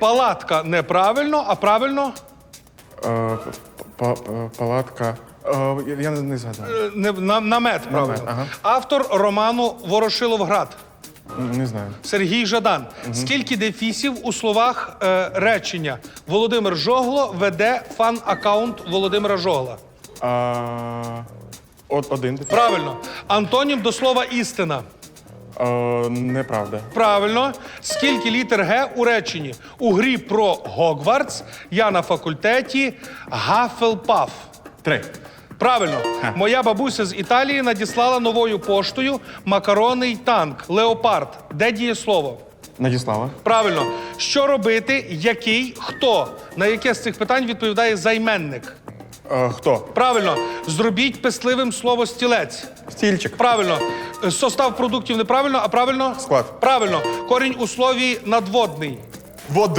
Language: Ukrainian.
Палатка неправильно, а правильно Е, па- па- Палатка. Е, я- Я не- не згадав. е, не, на, намет. Правильно. ага. Автор роману Ворошиловград Не знаю. Сергій Жадан. Скільки дефісів у словах е, речення Володимир Жогло веде фан-аккаунт Володимира Жогла? А, от один. Правильно. Антонім до слова істина. Е, неправда. Правильно. Скільки літер Г у реченні? У грі про Гогвартс я на факультеті Гафелпаф. Три. Правильно, моя бабуся з Італії надіслала новою поштою макаронний танк Леопард. Де діє слово? Надіслава. Правильно, що робити, який, хто? На яке з цих питань відповідає займенник? Е, хто? Правильно, зробіть писливим слово стілець. Стільчик. Правильно, состав продуктів неправильно, а правильно? Склад. Правильно, корінь у слові надводний. Вод.